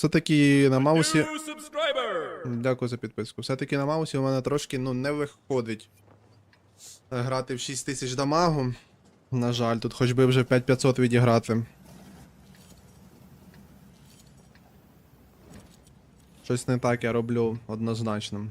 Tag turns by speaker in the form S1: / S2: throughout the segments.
S1: Все-таки на маусі. Дякую за підписку. Все-таки на маусі у мене трошки ну, не виходить грати в 6000 дамагу. На жаль, тут хоч би вже 5500 відіграти. Щось не так я роблю однозначно.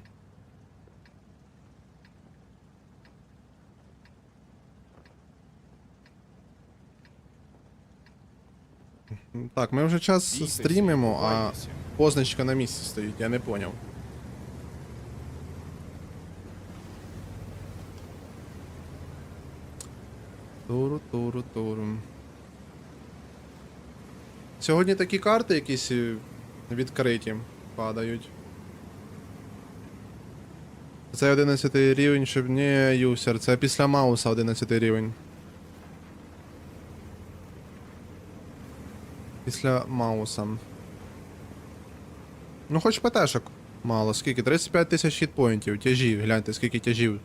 S1: Так, ми вже час стрімимо, а позначка на місці стоїть, я не поняв. Туру, туру, туру. Сьогодні такі карти якісь е, відкриті падають. Це 11 рівень, щоб не юсер, це після Мауса 11 рівень. Після Мауса. Ну хоч ПТшок мало, скільки? 35 тисяч хітпоінтів, тяжів, гляньте, скільки тяжів.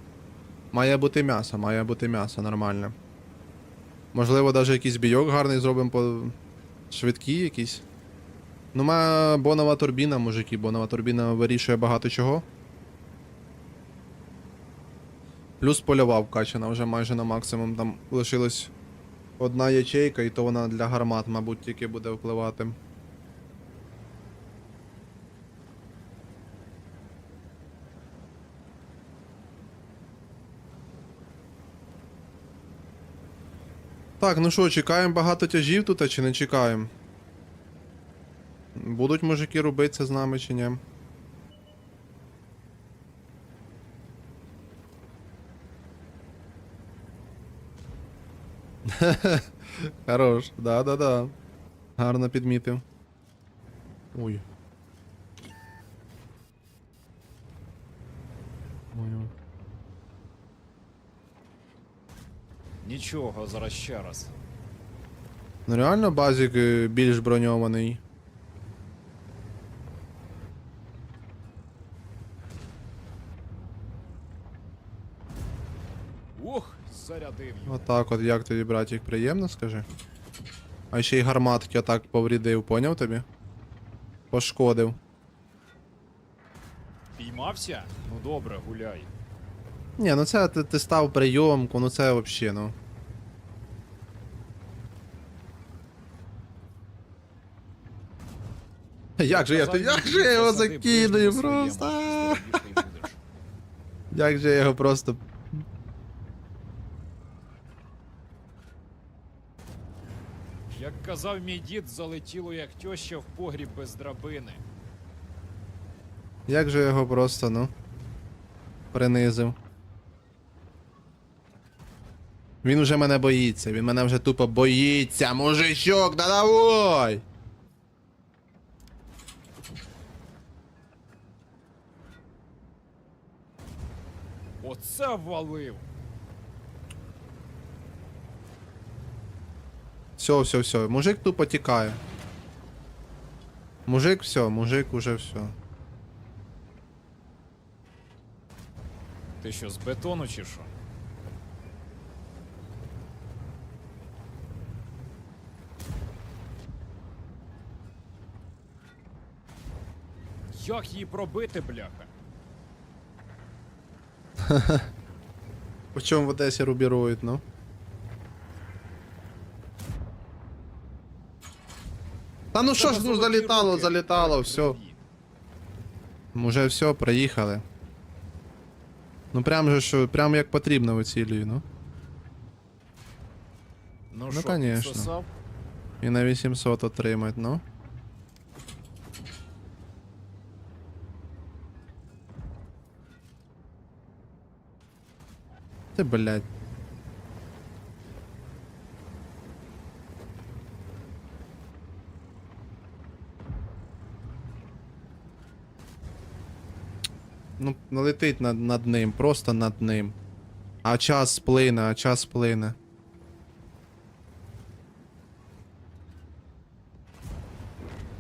S1: Має бути м'ясо, має бути м'ясо, нормально. Можливо, навіть якийсь бійок гарний зробимо по швидкі якісь. Ну, має бонова турбіна, мужики, бонова турбіна вирішує багато чого. Плюс польова вкачана вже майже на максимум. Там лишилась одна ячейка, і то вона для гармат, мабуть, тільки буде впливати. Так, ну що, чекаємо багато тяжів тут, чи не чекаємо? Будуть мужики робитися з нами чи ні? Хорош, да-да-да. Гарно підмітив. Ой.
S2: Нічого, зараз ще раз.
S1: Ну реально базік е, більш броньований. Отак от, як тобі, братик, приємно, скажи. А ще й гарматки отак поврідив, поняв тобі? Пошкодив.
S2: Піймався? Ну добре, гуляй.
S1: Ні, ну це ти, ти став прийомку, ну це вообще, ну. Як же я,
S2: Казав,
S1: як же я його закидаю просто. Як же я його просто.
S2: Як казав мій дід, залетіло як тьоща в погріб без драбини.
S1: Як же його просто, ну. Принизив. Він вже мене боїться, він мене вже тупо боїться, мужичок, да давай!
S2: Оце валив!
S1: Все, все, все. Мужик тупо тікає. Мужик все, мужик уже все.
S2: Ти що, з бетону чи що? Як її пробити, бляха?
S1: По чому в Одесі рубірують, ну? Та ну що ж, ну залітало, залітало, все. Уже все, проїхали. Ну прям же що, прям як потрібно вицілюю, ну.
S2: Ну,
S1: Ну, конечно.
S2: підсосав?
S1: І на 800 отримать, ну. Ти, блядь. Ну, летить над, над ним, просто над ним. А час плине, а час плине.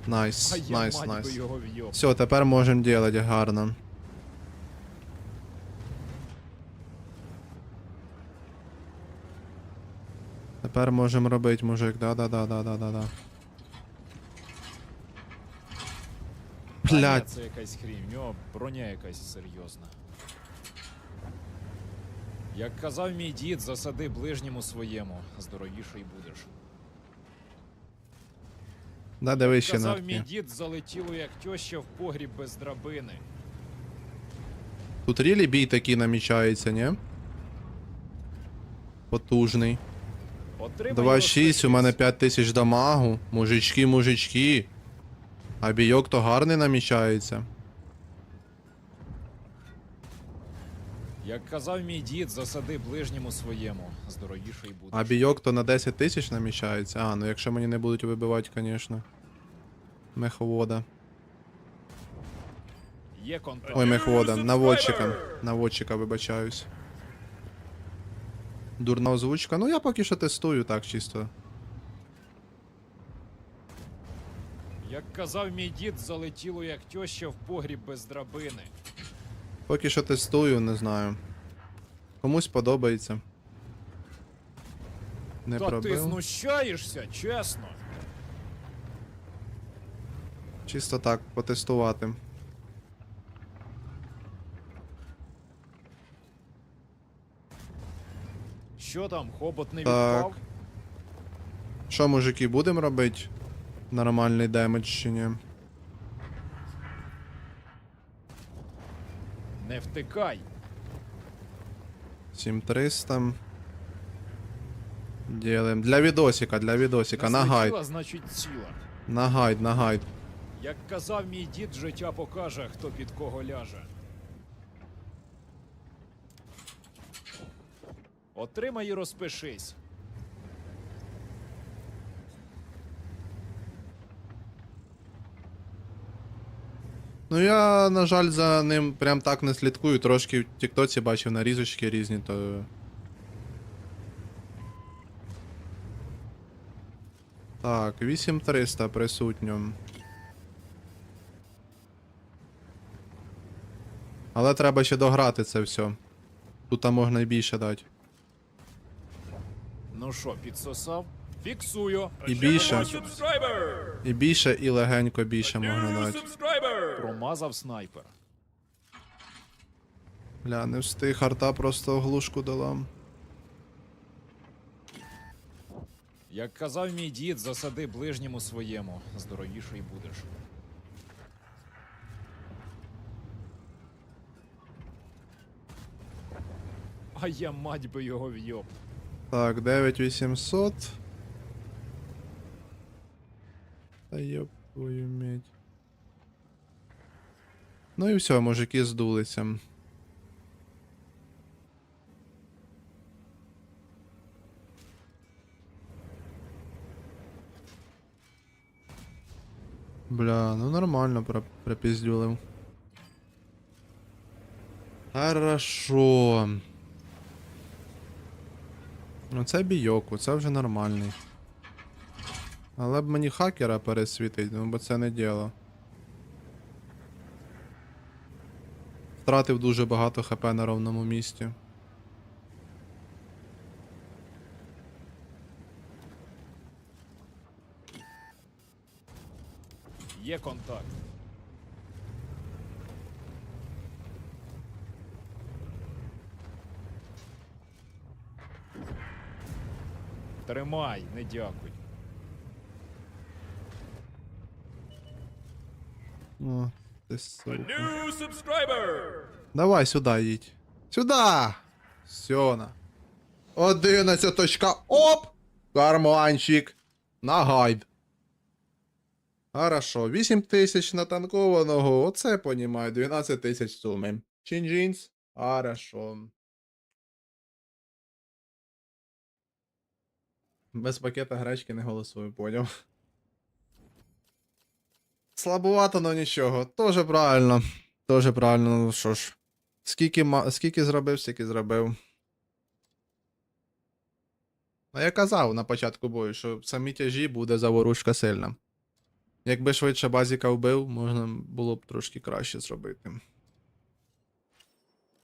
S1: Найс, найс, найс. Все, тепер можемо делать гарно. Тепер можемо робити, мужик. Да-да-да-да-да-да-да.
S2: А ні,
S1: Блядь.
S2: це якась хрінь, в нього броня якась серйозна. Як казав мій дід, засади ближньому своєму, здоровіший будеш.
S1: Да, дивись ще
S2: Казав мій
S1: такі.
S2: дід, залетіло як тьоща в погріб без драбини.
S1: Тут рілі бій такий намічається, ні? Потужний.
S2: Отримай
S1: 2-6, у мене 5000 дамагу. Мужички, мужички. А бійок то гарний намічається.
S2: Як казав мій дід, засади ближньому своєму, здоровіший будеш.
S1: А бійок то на 10 тисяч намічається. А, ну якщо мені не будуть вибивати, звісно. Меховода.
S2: Є контакт.
S1: Ой, мехвода, наводчика. Наводчика, вибачаюсь. Дурна озвучка. Ну я поки що тестую так чисто.
S2: Як казав мій дід, залетіло як тьоща в погріб без драбини.
S1: Поки що тестую, не знаю. Комусь подобається. Не
S2: Та ти знущаєшся, чесно.
S1: Чисто так, потестувати.
S2: Що там, хобот не
S1: Так.
S2: відпав?
S1: Що, мужики, будемо робити? Нормальний демедж чи ні?
S2: Не втикай.
S1: 7300. Ділим. Для відосика, для відосика. На гайд.
S2: Наслетіла, значить ціла.
S1: На гайд, на гайд.
S2: Як казав мій дід, життя покаже, хто під кого ляже. Отримай і розпишись.
S1: Ну я, на жаль, за ним прям так не слідкую. Трошки в Тіктоці бачив нарізочки різні, то. Так, 8300 присутньо. Але треба ще дограти це все. Тут можна і більше дати.
S2: Ну що, підсосав? Фіксую.
S1: І більше. І більше, і легенько більше можна дати.
S2: Промазав снайпер.
S1: Бля, не встиг, арта просто оглушку дала.
S2: Як казав мій дід, засади ближньому своєму, здоровіший будеш. А я мать би його в'єб.
S1: Так, 9800. Та ёб твою медь. Ну і все, мужики здулися. Бля, ну нормально про- Хорошо. Ну це бійоку, це вже нормальний. Але б мені хакера пересвітить, ну бо це не діло. Втратив дуже багато хп на ровному місці.
S2: Є контакт. Тримай, не дякуй.
S1: О, ти сука. Давай сюди їдь. Сюда! Сьона. 11 точка. Оп! Карманчик. На гайд. Хорошо. 8 тисяч натанкованого. Оце понімаю. 12 тисяч суми. Чин-джинс. Хорошо. Без пакета гречки не голосую, поняв. Слабувато, но нічого. Тоже правильно. Тоже правильно, ну що ж. Скільки, ма... Скільки зробив, стільки зробив. А я казав на початку бою, що в самі тяжі буде заворушка сильна. Якби швидше базіка вбив, можна було б трошки краще зробити.